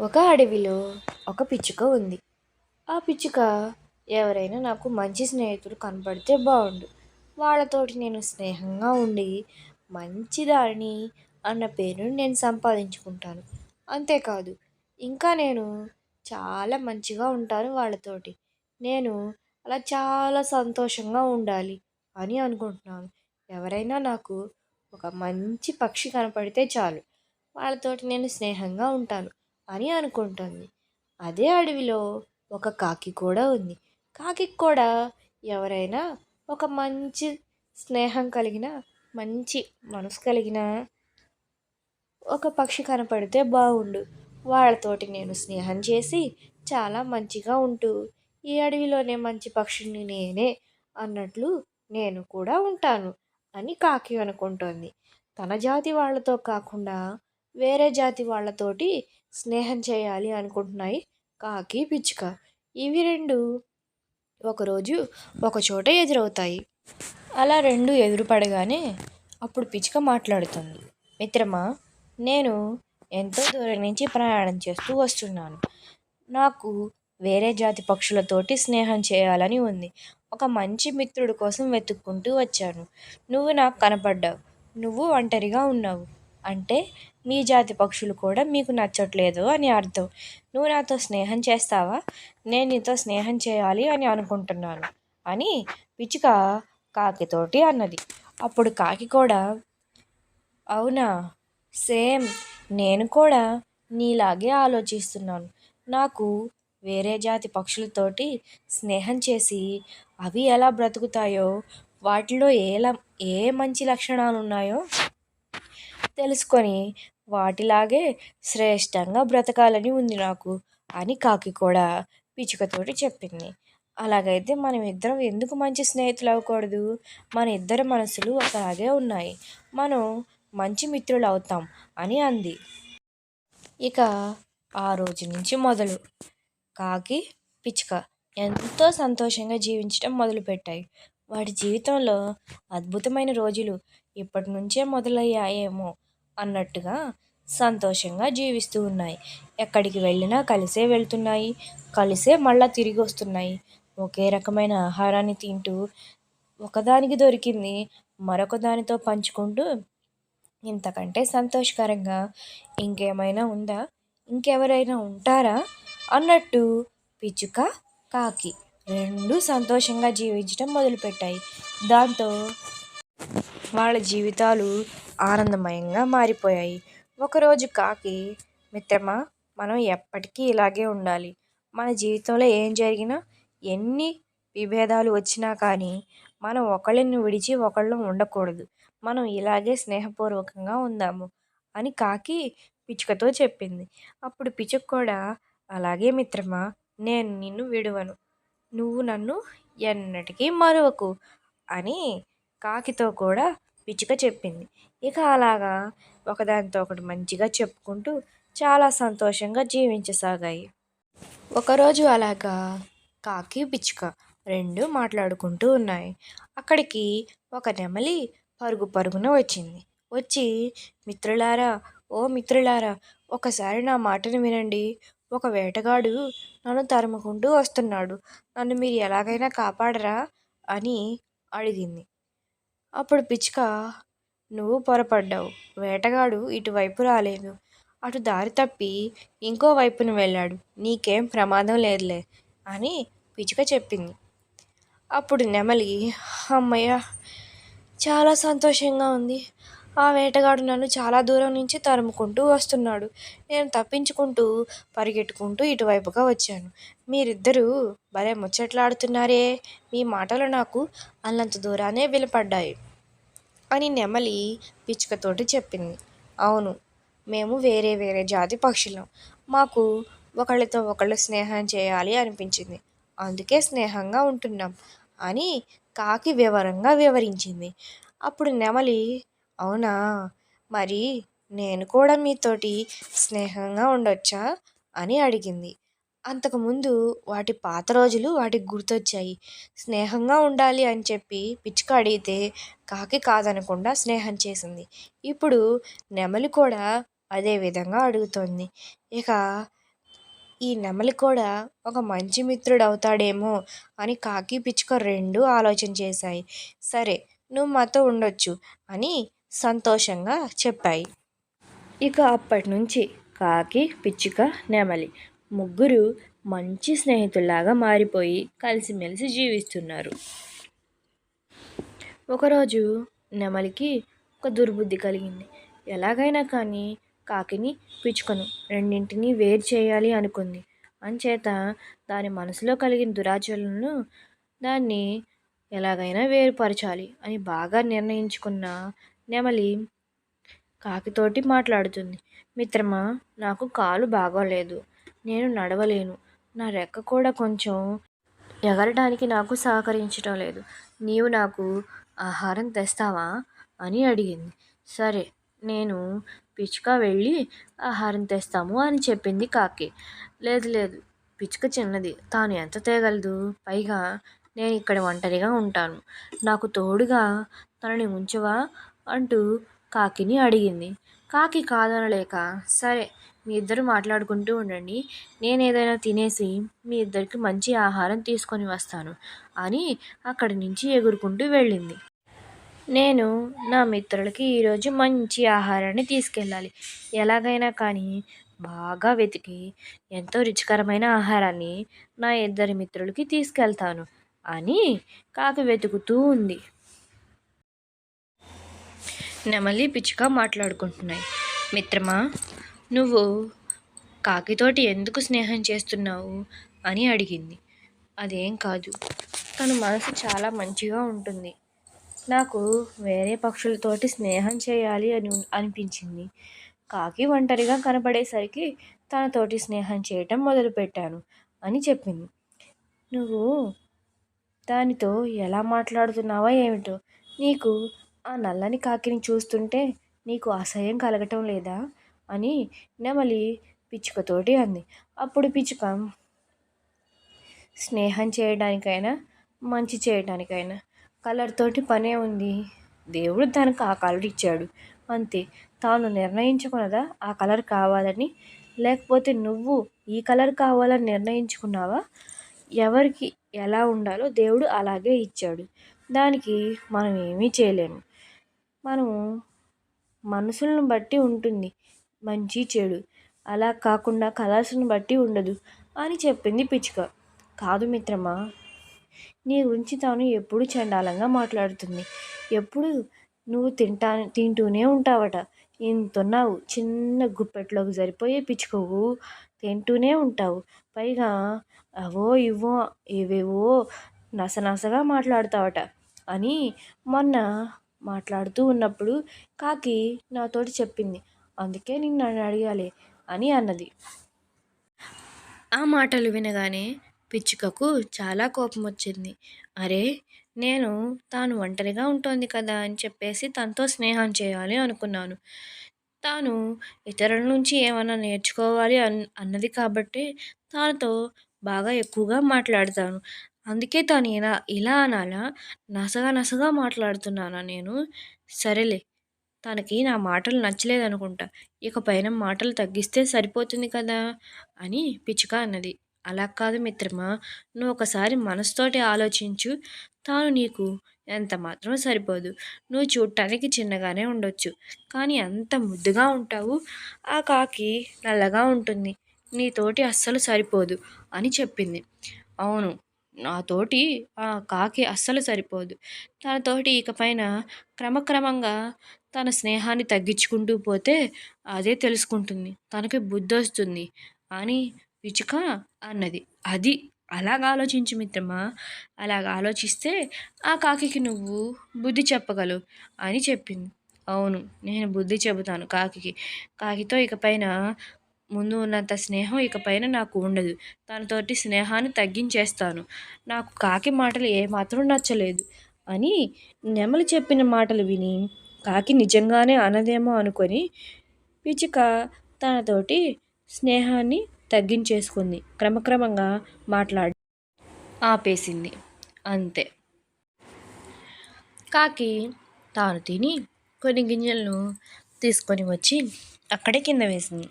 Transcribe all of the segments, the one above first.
ఒక అడవిలో ఒక పిచ్చుక ఉంది. ఆ పిచ్చుక ఎవరైనా నాకు మంచి స్నేహితుడు కనపడితే బాగుండు. వాళ్ళతోటి నేను స్నేహంగా ఉండి మంచిదాని అన్న పేరును నేను సంపాదించుకుంటాను. అంతేకాదు ఇంకా నేను చాలా మంచిగా ఉంటాను వాళ్ళతోటి. నేను అలా చాలా సంతోషంగా ఉండాలి అని అనుకుంటున్నాను. ఎవరైనా నాకు ఒక మంచి పక్షి కనపడితే చాలు. వాళ్ళతోటి నేను స్నేహంగా ఉంటాను. అని అనుకుంటుంది. అదే అడవిలో ఒక కాకి కూడా ఉంది. కాకి కూడా ఎవరైనా ఒక మంచి స్నేహం కలిగిన మంచి మనసు కలిగిన ఒక పక్షి కనపడితే బాగుండు వాళ్ళతోటి నేను స్నేహం చేసి చాలా మంచిగా ఉంటూ ఈ అడవిలోనే మంచి పక్షిని నేనే అన్నట్లు నేను కూడా ఉంటాను అని కాకి అనుకుంటోంది. తన జాతి వాళ్ళతో కాకుండా వేరే జాతి వాళ్ళతోటి స్నేహం చేయాలి అనుకుంటున్నాయి. కాకి పిచ్చుక. ఇవి రెండు ఒకరోజు ఒక చోట ఎదురవుతాయి. అలా రెండు ఎదురుపడగానే అప్పుడు పిచ్చుక మాట్లాడుతుంది. మిత్రమా నేను ఎంతో దూరం నుంచి ప్రయాణం చేస్తూ వస్తున్నాను. నాకు వేరే జాతి పక్షులతోటి స్నేహం చేయాలని ఉంది. ఒక మంచి మిత్రుడు కోసం వెతుక్కుంటూ వచ్చాను. నువ్వు నాకు కనపడ్డావు. నువ్వు ఒంటరిగా ఉన్నావు. అంటే మీ జాతి పక్షులు కూడా మీకు నచ్చట్లేదు అని అర్థం. నువ్వు నాతో స్నేహం చేస్తావా? నేను నీతో స్నేహం చేయాలి అని అనుకుంటున్నాను అని పిచ్చుక కాకితోటి అన్నది. అప్పుడు కాకి కూడా అవునా? సేమ్. నేను కూడా నీలాగే ఆలోచిస్తున్నాను. నాకు వేరే జాతి పక్షులతోటి స్నేహం చేసి అవి ఎలా బ్రతుకుతాయో వాటిలో ఎలా ఏ మంచి లక్షణాలు ఉన్నాయో తెలుసుకొని వాటిలాగే శ్రేష్టంగా బ్రతకాలని ఉంది నాకు అని కాకి కూడా పిచ్చుకతోటి చెప్పింది. అలాగైతే మనం ఇద్దరం ఎందుకు మంచి స్నేహితులు అవ్వకూడదు? మన ఇద్దరి మనసులు ఒకలాగే ఉన్నాయి. మనం మంచి మిత్రులు అవుతాం అని అంది. ఇక ఆ రోజు నుంచి మొదలు. కాకి పిచ్చుక ఎంతో సంతోషంగా జీవించడం మొదలుపెట్టాయి. వాటి జీవితంలో అద్భుతమైన రోజులు ఇప్పటి నుంచే మొదలయ్యాయేమో అన్నట్టుగా సంతోషంగా జీవిస్తూ ఉన్నాయి. ఎక్కడికి వెళ్ళినా కలిసే వెళ్తున్నాయి. కలిసే మళ్ళీ తిరిగి వస్తున్నాయి. ఒకే రకమైన ఆహారాన్ని తింటూ ఒకదానికి దొరికింది మరొక దానితో పంచుకుంటూ ఇంతకంటే సంతోషకరంగా ఇంకేమైనా ఉందా? ఇంకెవరైనా ఉంటారా? అన్నట్టు పిచ్చుక కాకి రెండు సంతోషంగా జీవించడం మొదలుపెట్టాయి. దాంతో వాళ్ళ జీవితాలు ఆనందమయంగా మారిపోయాయి. ఒకరోజు కాకి మిత్రమా మనం ఎప్పటికీ ఇలాగే ఉండాలి. మన జీవితంలో ఏం జరిగినా ఎన్ని విభేదాలు వచ్చినా కానీ మనం ఒకళ్ళని విడిచి ఒకళ్ళు ఉండకూడదు. మనం ఇలాగే స్నేహపూర్వకంగా ఉందాము అని కాకి పిచ్చుకతో చెప్పింది. అప్పుడు పిచ్చుక కూడా అలాగే మిత్రమా నేను నిన్ను విడవను. నువ్వు నన్ను ఎన్నటికీ మరువకు అని కాకితో కూడా పిచ్చుక చెప్పింది. ఇక అలాగా ఒకదానితో ఒకటి మంచిగా చెప్పుకుంటూ చాలా సంతోషంగా జీవించసాగాయి. ఒకరోజు అలాగా కాకి పిచ్చుక రెండు మాట్లాడుకుంటూ ఉన్నాయి. అక్కడికి ఒక నెమలి పరుగు పరుగున వచ్చింది. వచ్చి మిత్రులారా ఓ మిత్రులారా ఒకసారి నా మాటను వినండి. ఒక వేటగాడు నన్ను తరుముకుంటూ వస్తున్నాడు. నన్ను మీరు ఎలాగైనా కాపాడరా? అని అడిగింది. అప్పుడు పిచ్చుక నువ్వు పొరపడ్డావు. వేటగాడు ఇటువైపు రాలేదు. అటు దారి తప్పి ఇంకో వైపున వెళ్ళాడు. నీకేం ప్రమాదం లేదులే అని పిచుక చెప్పింది. అప్పుడు నెమలి అమ్మయ్య చాలా సంతోషంగా ఉంది. ఆ వేటగాడు నన్ను చాలా దూరం నుంచి తరుముకుంటూ వస్తున్నాడు. నేను తప్పించుకుంటూ పరిగెట్టుకుంటూ ఇటువైపుగా వచ్చాను. మీరిద్దరూ భలే ముచ్చట్లాడుతున్నారే. మీ మాటలు నాకు అల్లంత దూరానే వినపడ్డాయి. అని నెమలి పిచ్చుకతోటి చెప్పింది. అవును మేము వేరే వేరే జాతి పక్షులం. మాకు ఒకళ్ళతో ఒకళ్ళు స్నేహం చేయాలి అనిపించింది. అందుకే స్నేహంగా ఉంటున్నాం అని కాకి వివరంగా వివరించింది. అప్పుడు నెమలి అవునా? మరి నేను కూడా మీతోటి స్నేహంగా ఉండొచ్చా? అని అడిగింది. అంతకుముందు వాటి పాత రోజులు వాటికి గుర్తొచ్చాయి. స్నేహంగా ఉండాలి అని చెప్పి పిచ్చుక అడిగితే కాకి కాదనకుండా స్నేహం చేసింది. ఇప్పుడు నెమలి కూడా అదే విధంగా అడుగుతోంది. ఇక ఈ నెమలి కూడా ఒక మంచి మిత్రుడు అవుతాడేమో అని కాకి పిచ్చుక రెండు ఆలోచన చేశాయి. సరే నువ్వు మాతో ఉండొచ్చు అని సంతోషంగా చెప్పాయి. ఇక అప్పటి నుంచి కాకి పిచ్చుక నెమలి ముగ్గురు మంచి స్నేహితుల్లాగా మారిపోయి కలిసిమెలిసి జీవిస్తున్నారు. ఒకరోజు నెమలికి ఒక దుర్బుద్ధి కలిగింది. ఎలాగైనా కానీ కాకిని పిచ్చుకను రెండింటినీ వేరు చేయాలి అనుకుంది. అంచేత దాని మనసులో కలిగిన దురాచరణను దాన్ని ఎలాగైనా వేరుపరచాలి అని బాగా నిర్ణయించుకున్న నెమలి కాకితోటి మాట్లాడుతుంది. మిత్రమా నాకు కాలు బాగోలేదు. నేను నడవలేను. నా రెక్క కూడా కొంచెం ఎగరడానికి నాకు సహకరించడం లేదు. నీవు నాకు ఆహారం తెస్తావా? అని అడిగింది. సరే నేను పిచ్చుక వెళ్ళి ఆహారం తెస్తాము అని చెప్పింది కాకి. లేదు లేదు పిచ్చుక చిన్నది తాను ఎంత తేగలదు. పైగా నేను ఇక్కడ ఒంటరిగా ఉంటాను. నాకు తోడుగా తనని ఉంచవా? అంటూ కాకిని అడిగింది. కాకి కాదనలేక సరే మీ ఇద్దరు మాట్లాడుకుంటూ ఉండండి. నేను ఏదైనా తినేసి మీ ఇద్దరికి మంచి ఆహారం తీసుకొని వస్తాను అని అక్కడి నుంచి ఎగురుకుంటూ వెళ్ళింది. నేను నా మిత్రులకి ఈరోజు మంచి ఆహారాన్ని తీసుకెళ్ళాలి. ఎలాగైనా కానీ బాగా వెతికి ఎంతో రుచికరమైన ఆహారాన్ని నా ఇద్దరి మిత్రులకి తీసుకెళ్తాను అని కాకి వెతుకుతూ ఉంది. నెమలి పిచ్చుక మాట్లాడుకుంటున్నాయి. మిత్రమా నువ్వు కాకితోటి ఎందుకు స్నేహం చేస్తున్నావు అని అడిగింది. అదేం కాదు. తన మనసు చాలా మంచిగా ఉంటుంది. నాకు వేరే పక్షులతోటి స్నేహం చేయాలి అని అనిపించింది. కాకి ఒంటరిగా కనపడేసరికి తనతోటి స్నేహం చేయటం మొదలుపెట్టాను అని చెప్పింది. నువ్వు దానితో ఎలా మాట్లాడుతున్నావా ఏమిటో నీకు ఆ నల్లని కాకిని చూస్తుంటే నీకు అసహ్యం కలగటం లేదా? అని నెమలి పిచ్చుకతోటి అంది. అప్పుడు పిచ్చుక స్నేహం చేయడానికైనా మంచి చేయడానికైనా కలర్ తోటి పనే ఉంది. దేవుడు తనకు ఆ కలర్ ఇచ్చాడు. అంతే. తాను నిర్ణయించుకున్నదా ఆ కలర్ కావాలని? లేకపోతే నువ్వు ఈ కలర్ కావాలని నిర్ణయించుకున్నావా? ఎవరికి ఎలా ఉండాలో దేవుడు అలాగే ఇచ్చాడు. దానికి మనం ఏమీ చేయలేము. మనము మనసులను బట్టి ఉంటుంది. మంచి చెడు. అలా కాకుండా కలర్స్ని బట్టి ఉండదు అని చెప్పింది పిచ్చుక. కాదు మిత్రమా నీ గురించి తాను ఎప్పుడు చండాలంగా మాట్లాడుతుంది. ఎప్పుడు నువ్వు తింటా తింటూనే ఉంటావట. ఇంతున్నావు చిన్న గుప్పెట్లోకి సరిపోయే పిచ్చుకోవు తింటూనే ఉంటావు. పైగా అవో ఇవో ఏవేవో నసనసగా మాట్లాడతావట అని మొన్న మాట్లాడుతూ ఉన్నప్పుడు కాకి నాతోటి చెప్పింది. అందుకే నిన్ను అడగాలి అని అన్నది. ఆ మాటలు వినగానే పిచ్చుకకు చాలా కోపం వచ్చింది. అరే నేను తాను ఒంటరిగా ఉంటుంది కదా అని చెప్పేసి తనతో స్నేహం చేయాలి అనుకున్నాను. తాను ఇతరుల నుంచి ఏమైనా నేర్చుకోవాలి అన్ అన్నది కాబట్టి తనతో బాగా ఎక్కువగా మాట్లాడతాను. అందుకే తను ఇలా ఇలా అనాలా నసగా నసగా మాట్లాడుతున్నానా నేను? సరేలే తనకి నా మాటలు నచ్చలేదనుకుంటా ఇక పైన మాటలు తగ్గిస్తే సరిపోతుంది కదా? అని పిచ్చుక అన్నది. అలా కాదు మిత్రమా నువ్వు ఒకసారి మనసుతోటి ఆలోచించు. తాను నీకు ఎంత మాత్రం సరిపోదు. నువ్వు చూడటానికి చిన్నగానే ఉండొచ్చు. కానీ అంత ముద్దుగా ఉంటావు. ఆ కాకి నల్లగా ఉంటుంది. నీతోటి అస్సలు సరిపోదు అని చెప్పింది. అవును నాతోటి ఆ కాకి అస్సలు సరిపోదు. తనతోటి ఇకపైన క్రమక్రమంగా తన స్నేహాన్ని తగ్గించుకుంటూ పోతే అదే తెలుసుకుంటుంది. తనకి బుద్ధి వస్తుంది అని పిచుక అన్నది. అది అలాగ ఆలోచించు మిత్రమా? అలాగ ఆలోచిస్తే ఆ కాకికి నువ్వు బుద్ధి చెప్పగలవు అని చెప్పింది. అవును నేను బుద్ధి చెబుతాను కాకి కాకితో ఇకపైన ముందు ఉన్నంత స్నేహం ఇకపైన నాకు ఉండదు. తనతోటి స్నేహాన్ని తగ్గించేస్తాను. నాకు కాకి మాటలు ఏమాత్రం నచ్చలేదు. అని నెమలి చెప్పిన మాటలు విని కాకి నిజంగానే అనదేమో అనుకొని పిచ్చుక తనతోటి స్నేహాన్ని తగ్గించేసుకుంది. క్రమక్రమంగా మాట్లాడి ఆపేసింది. అంతే. కాకి తాను తిని కొన్ని గింజలను తీసుకొని వచ్చి అక్కడే కింద వేసింది.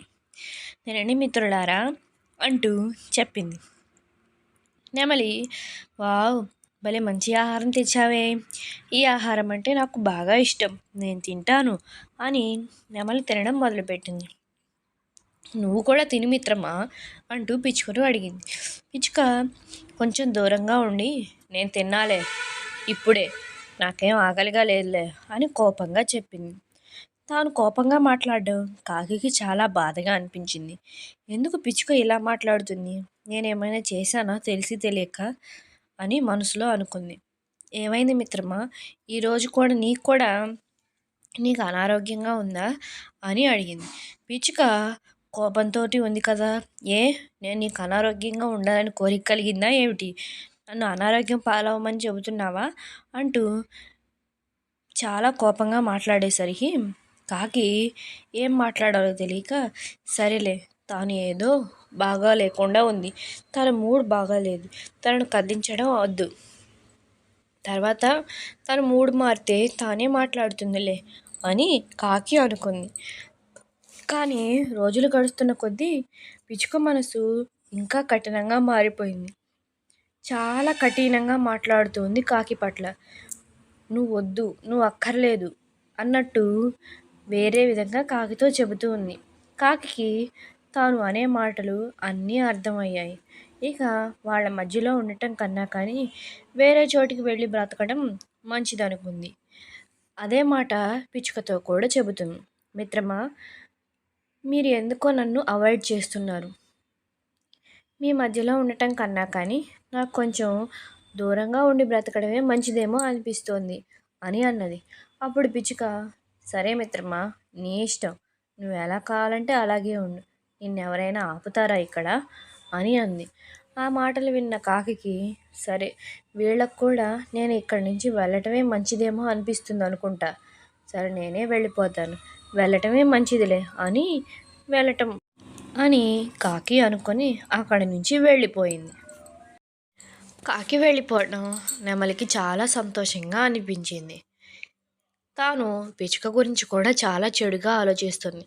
వినండి మిత్రులారా అంటూ చెప్పింది. నెమలి వావ్ భలే మంచి ఆహారం తెచ్చావే. ఈ ఆహారం అంటే నాకు బాగా ఇష్టం. నేను తింటాను అని నెమలి తినడం మొదలుపెట్టింది. నువ్వు కూడా తిని మిత్రమా? అంటూ పిచ్చుకను అడిగింది. పిచ్చుక కొంచెం దూరంగా ఉండి నేను తిన్నాలే. ఇప్పుడే. నాకేం ఆకలిగా లేదులే అని కోపంగా చెప్పింది. తాను కోపంగా మాట్లాడడం కాకికి చాలా బాధగా అనిపించింది. ఎందుకు పిచ్చుక ఇలా మాట్లాడుతుంది? నేనేమైనా చేశానా? తెలిసి తెలియక? అని మనసులో అనుకుంది. ఏమైంది మిత్రమా? ఈరోజు కూడా నీకు కూడా నీకు అనారోగ్యంగా ఉందా? అని అడిగింది. పిచ్చుక కోపంతో ఉంది కదా? ఏ? నేను నీకు అనారోగ్యంగా ఉండాలని కోరిక కలిగిందా ఏమిటి? నన్ను అనారోగ్యం పాలవమని చెబుతున్నావా? అంటూ చాలా కోపంగా మాట్లాడేసరికి కాకి ఏం మాట్లాడాలో తెలియక సరేలే తాను ఏదో బాగా లేకుండా ఉంది. తన మూడ్ బాగాలేదు. తనను కదిలించడం వద్దు. తర్వాత తన మూడ్ మారితే తానే మాట్లాడుతుందిలే అని కాకి అనుకుంది. కానీ రోజులు గడుస్తున్న కొద్దీ పిచ్చుక మనసు ఇంకా కఠినంగా మారిపోయింది. చాలా కఠినంగా మాట్లాడుతుంది కాకి పట్ల. నువ్వు వద్దు నువ్వు అక్కర్లేదు అన్నట్టు వేరే విధంగా కాకితో చెబుతూ ఉంది. కాకి తాను అనే మాటలు అన్నీ అర్థమయ్యాయి. ఇక వాళ్ళ మధ్యలో ఉండటం కన్నా కానీ వేరే చోటికి వెళ్ళి బ్రతకడం మంచిదనుకుంది. అదే మాట పిచ్చుకతో కూడా చెబుతుంది. మిత్రమా మీరు ఎందుకో నన్ను అవాయిడ్ చేస్తున్నారు. మీ మధ్యలో ఉండటం కన్నా కానీ నాకు కొంచెం దూరంగా ఉండి బ్రతకడమే మంచిదేమో అనిపిస్తోంది అని అన్నది. అప్పుడు పిచ్చుక సరే మిత్రమా నీ ఇష్టం. నువ్వు ఎలా కావాలంటే అలాగే ఉండు. నిన్నెవరైనా ఆపుతారా ఇక్కడ? అని అంది. ఆ మాటలు విన్న కాకికి సరే వీళ్ళకు కూడా నేను ఇక్కడి నుంచి వెళ్ళటమే మంచిదేమో అనిపిస్తుంది అనుకుంటా. సరే నేనే వెళ్ళిపోతాను. వెళ్ళటమే మంచిదిలే అని వెళ్ళటం అని కాకి అనుకొని అక్కడి నుంచి వెళ్ళిపోయింది. కాకి వెళ్ళిపోవడం నెమలికి చాలా సంతోషంగా అనిపించింది. తాను పిచ్చుక గురించి కూడా చాలా చెడుగా ఆలోచిస్తుంది.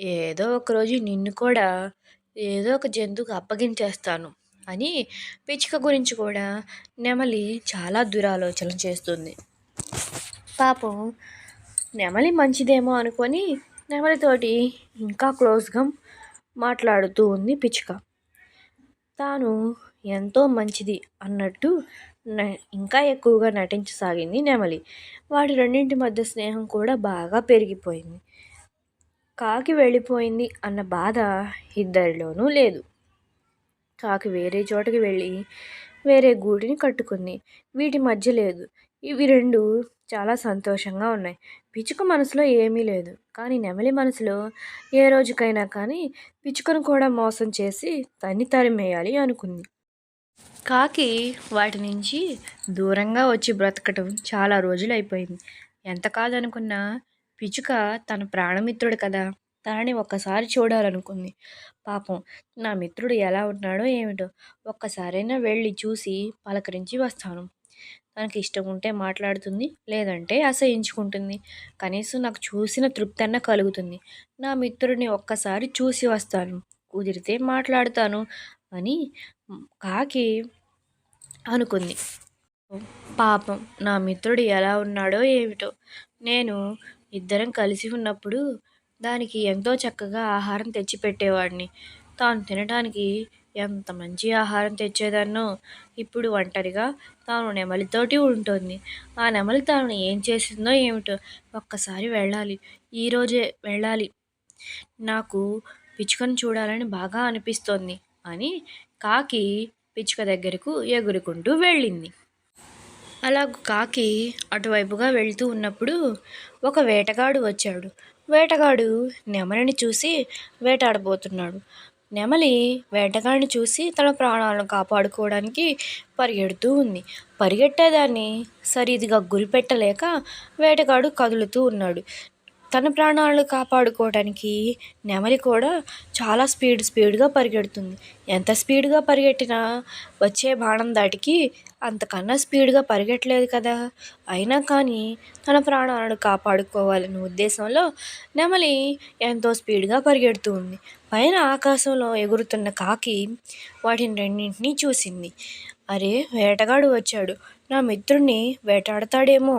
ఏదో ఒకరోజు నిన్ను కూడా ఏదో ఒక జంతువుకు అప్పగించేస్తాను అని పిచ్చుక గురించి కూడా నెమలి చాలా దురాలోచన చేస్తుంది. పాపం నెమలి మంచిదేమో అనుకొని నెమలితోటి ఇంకా క్లోజ్గా మాట్లాడుతూ ఉంది పిచ్చుక. తాను ఎంతో మంచిది అన్నట్టు ఇంకా ఎక్కువగా నటించసాగింది నెమలి. వాటి రెండింటి మధ్య స్నేహం కూడా బాగా పెరిగిపోయింది. కాకి వెళ్ళిపోయింది అన్న బాధ ఇద్దరిలోనూ లేదు. కాకి వేరే చోటకి వెళ్ళి వేరే గూటిని కట్టుకుంది. వీటి మధ్య లేదు. ఇవి రెండు చాలా సంతోషంగా ఉన్నాయి. పిచ్చుక మనసులో ఏమీ లేదు. కానీ నెమలి మనసులో ఏ రోజుకైనా కానీ పిచ్చుకను కూడా మోసం చేసి తన్ని తరిమేయాలి అనుకుంది. కాకి వాటి నుంచి దూరంగా వచ్చి బ్రతకటం చాలా రోజులు అయిపోయింది ఎంత కాదనుకున్నా పిచుక తన ప్రాణమిత్రుడు కదా తనని ఒక్కసారి చూడాలనుకుంది. పాపం నా మిత్రుడు ఎలా ఉన్నాడో ఏమిటో ఒక్కసారైనా వెళ్ళి చూసి పలకరించి వస్తాను. తనకి ఇష్టం ఉంటే మాట్లాడుతుంది లేదంటే అసహించుకుంటుంది. కనీసం నాకు చూసిన తృప్తి అన్న కలుగుతుంది. నా మిత్రుడిని ఒక్కసారి చూసి వస్తాను. కుదిరితే మాట్లాడతాను అని కాకి అనుకుంది. పాపం నా మిత్రుడు ఎలా ఉన్నాడో ఏమిటో. నేను ఇద్దరం కలిసి ఉన్నప్పుడు దానికి ఎంతో చక్కగా ఆహారం తెచ్చిపెట్టేవాడిని. తాను తినడానికి ఎంత మంచి ఆహారం తెచ్చేదాన్నో ఇప్పుడు ఒంటరిగా తాను నెమలితోటి ఉంటుంది. ఆ నెమలి తాను ఏం చేసిందో ఏమిటో ఒక్కసారి వెళ్ళాలి. ఈరోజే వెళ్ళాలి. నాకు పిచ్చుకను చూడాలని బాగా అనిపిస్తోంది. అని కాకి పిచ్చుక దగ్గరకు ఎగురుకుంటూ వెళ్ళింది. అలా కాకి అటువైపుగా వెళ్తూ ఉన్నప్పుడు ఒక వేటగాడు వచ్చాడు. వేటగాడు నెమలిని చూసి వేటాడబోతున్నాడు. నెమలి వేటగాడిని చూసి తన ప్రాణాలను కాపాడుకోవడానికి పరిగెడుతూ ఉంది. పరిగెట్టేదాన్ని సరిదిగా గురిపెట్టలేక వేటగాడు కదులుతూ ఉన్నాడు. తన ప్రాణాలను కాపాడుకోవడానికి నెమలి కూడా చాలా స్పీడ్ స్పీడ్గా పరిగెడుతుంది. ఎంత స్పీడ్గా పరిగెట్టినా వచ్చే బాణం దాటికి అంతకన్నా స్పీడ్గా పరిగెట్టలేదు కదా. అయినా కానీ తన ప్రాణాలను కాపాడుకోవాలనే ఉద్దేశంలో నెమలి ఎంతో స్పీడ్గా పరిగెడుతూ ఉంది. పైన ఆకాశంలో ఎగురుతున్న కాకి వాటిని రెండింటినీ చూసింది. అరే వేటగాడు వచ్చాడు. నా మిత్రుణ్ణి వేటాడతాడేమో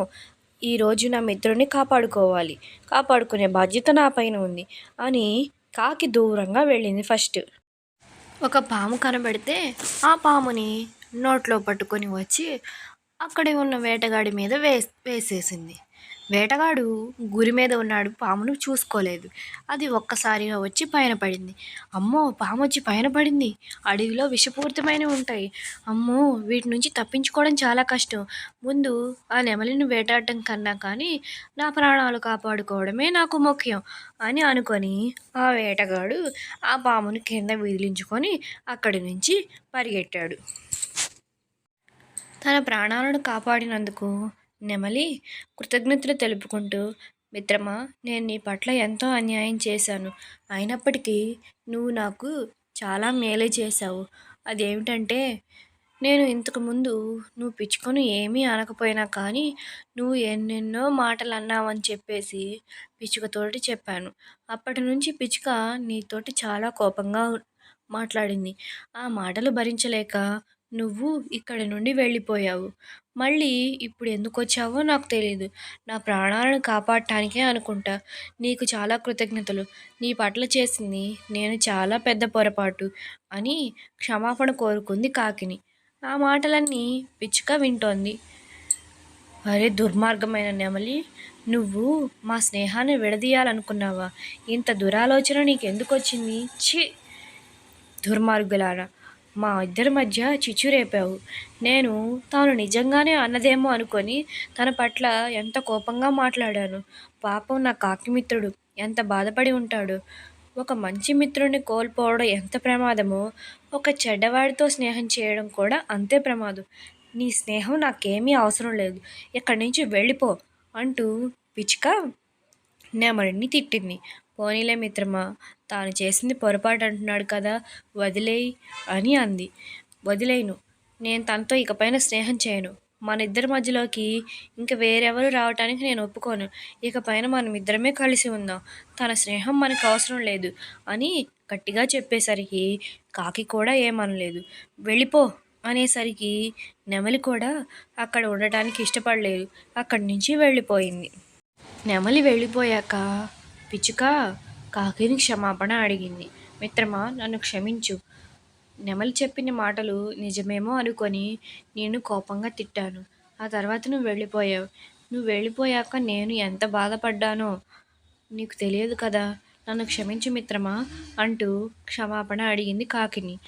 ఈరోజు నా మిత్రుడిని కాపాడుకోవాలి. కాపాడుకునే బాధ్యత నా పైన ఉంది అని కాకి దూరంగా వెళ్ళింది ఫస్ట్. ఒక పాము కనబడితే ఆ పాముని నోట్లో పట్టుకొని వచ్చి అక్కడే ఉన్న వేటగాడి మీద వేస్ వేసేసింది. వేటగాడు గురి మీద ఉన్నాడు పామును చూసుకోలేదు. అది ఒక్కసారిగా వచ్చి పైన పడింది. అమ్మో పాము వచ్చి పైన పడింది. అడవిలో విషపూరితమైనవి ఉంటాయి. అమ్మో వీటి నుంచి తప్పించుకోవడం చాలా కష్టం. ముందు ఆ నెమలిని వేటాడటం కన్నా కానీ నా ప్రాణాలు కాపాడుకోవడమే నాకు ముఖ్యం అని అనుకొని ఆ వేటగాడు ఆ పామును కింద విదిలించుకొని అక్కడి నుంచి పరిగెట్టాడు. తన ప్రాణాలను కాపాడినందుకు నెమలి కృతజ్ఞతలు తెలుపుకుంటూ మిత్రమా నేను నీ పట్ల ఎంతో అన్యాయం చేశాను. అయినప్పటికీ నువ్వు నాకు చాలా మేలే చేశావు. అదేమిటంటే నేను ఇంతకుముందు నువ్వు పిచ్చుకొని ఏమీ అనకపోయినా కానీ నువ్వు ఎన్నెన్నో మాటలు అన్నావని చెప్పేసి పిచ్చుకతోటి చెప్పాను. అప్పటి నుంచి పిచ్చుక నీతోటి చాలా కోపంగా మాట్లాడింది. ఆ మాటలు భరించలేక నువ్వు ఇక్కడి నుండి వెళ్ళిపోయావు. మళ్ళీ ఇప్పుడు ఎందుకు వచ్చావో నాకు తెలియదు నా ప్రాణాలను కాపాడటానికే అనుకుంటా. నీకు చాలా కృతజ్ఞతలు. నీ పట్ల చేసింది నేను చాలా పెద్ద పొరపాటు అని క్షమాపణ కోరుకుంది కాకిని. ఆ మాటలన్నీ పిచ్చుక వింటోంది. అరే దుర్మార్గమైన నెమలి నువ్వు మా స్నేహాన్ని విడదీయాలనుకున్నావా? ఇంత దురాలోచన నీకు ఎందుకు వచ్చింది ఛీ! దుర్మార్గులారా మా ఇద్దరి మధ్య చిచ్చు రేపావు. నేను తాను నిజంగానే అన్నదేమో అనుకొని తన పట్ల ఎంత కోపంగా మాట్లాడాను. పాపం నా కాకిమిత్రుడు ఎంత బాధపడి ఉంటాడు. ఒక మంచి మిత్రుడిని కోల్పోవడం ఎంత ప్రమాదమో ఒక చెడ్డవాడితో స్నేహం చేయడం కూడా అంతే ప్రమాదం. నీ స్నేహం నాకేమీ అవసరం లేదు. ఇక్కడి నుంచి వెళ్ళిపో అంటూ పిచ్చుక నెమలిని తిట్టింది. పోనీలే మిత్రమా తాను చేసింది పొరపాటు అంటున్నాడు కదా వదిలేయి అని అంది. వదిలేను నేను తనతో ఇకపైన స్నేహం చేయను. మన ఇద్దరి మధ్యలోకి ఇంక వేరెవరు రావటానికి నేను ఒప్పుకోను. ఇకపైన మనం ఇద్దరమే కలిసి ఉందాం. తన స్నేహం మనకు అవసరం లేదు అని గట్టిగా చెప్పేసరికి కాకి కూడా ఏమనలేదు. వెళ్ళిపో అనేసరికి నెమలి కూడా అక్కడ ఉండటానికి ఇష్టపడలేదు. అక్కడి నుంచి వెళ్ళిపోయింది. నెమలి వెళ్ళిపోయాక పిచ్చుక కాకిని క్షమాపణ అడిగింది. మిత్రమా నన్ను క్షమించు. నెమలి చెప్పిన మాటలు నిజమేమో అనుకొని నేను కోపంగా తిట్టాను. ఆ తర్వాత నువ్వు వెళ్ళిపోయావు. నువ్వు వెళ్ళిపోయాక నేను ఎంత బాధపడ్డానో నీకు తెలియదు కదా. నన్ను క్షమించు మిత్రమా అంటూ క్షమాపణ అడిగింది కాకిని.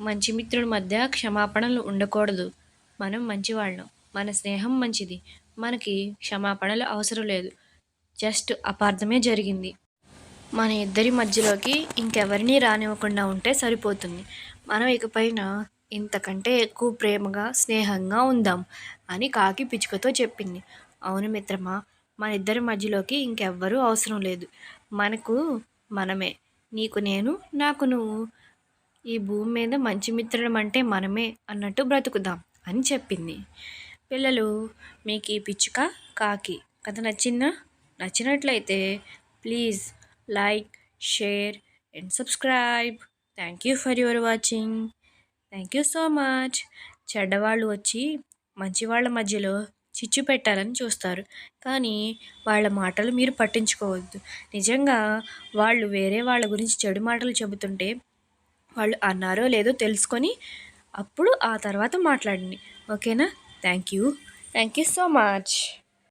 మంచి మిత్రుడి మధ్య క్షమాపణలు ఉండకూడదు. మనం మంచివాళ్ళం. మన స్నేహం మంచిది. మనకి క్షమాపణలు అవసరం లేదు. జస్ట్ అపార్థమే జరిగింది. మన ఇద్దరి మధ్యలోకి ఇంకెవరిని రానివ్వకుండా ఉంటే సరిపోతుంది. మనం ఇకపైన ఇంతకంటే ఎక్కువ ప్రేమగా స్నేహంగా ఉందాం అని కాకి పిచ్చుకతో చెప్పింది. అవును మిత్రమా మన ఇద్దరి మధ్యలోకి ఇంకెవ్వరూ అవసరం లేదు. మనకు మనమే. నీకు నేను నాకు నువ్వు. ఈ భూమి మీద మంచి మిత్రులం అంటే మనమే అన్నట్టు బ్రతుకుదాం అని చెప్పింది. పిల్లలు మీకు ఈ పిచ్చుక కాకి. కథ నచ్చిందా? నచ్చినట్లయితే please like share and subscribe. Thank you for your watching. Thank you so much. చెడ్డవాళ్ళు వచ్చి మంచి వాళ్ళ మధ్యలో చిచ్చు పెట్టాలని చూస్తారు. కానీ వాళ్ళ మాటలు మీరు పట్టించుకోవద్దు. నిజంగా వాళ్ళు వేరే వాళ్ళ గురించి చెడు మాటలు చెబుతుంటే వాళ్ళు అన్నారో లేదో తెలుసుకొని అప్పుడు ఆ తర్వాత మాట్లాడండి. ఓకేనా? Thank you. Thank you so much.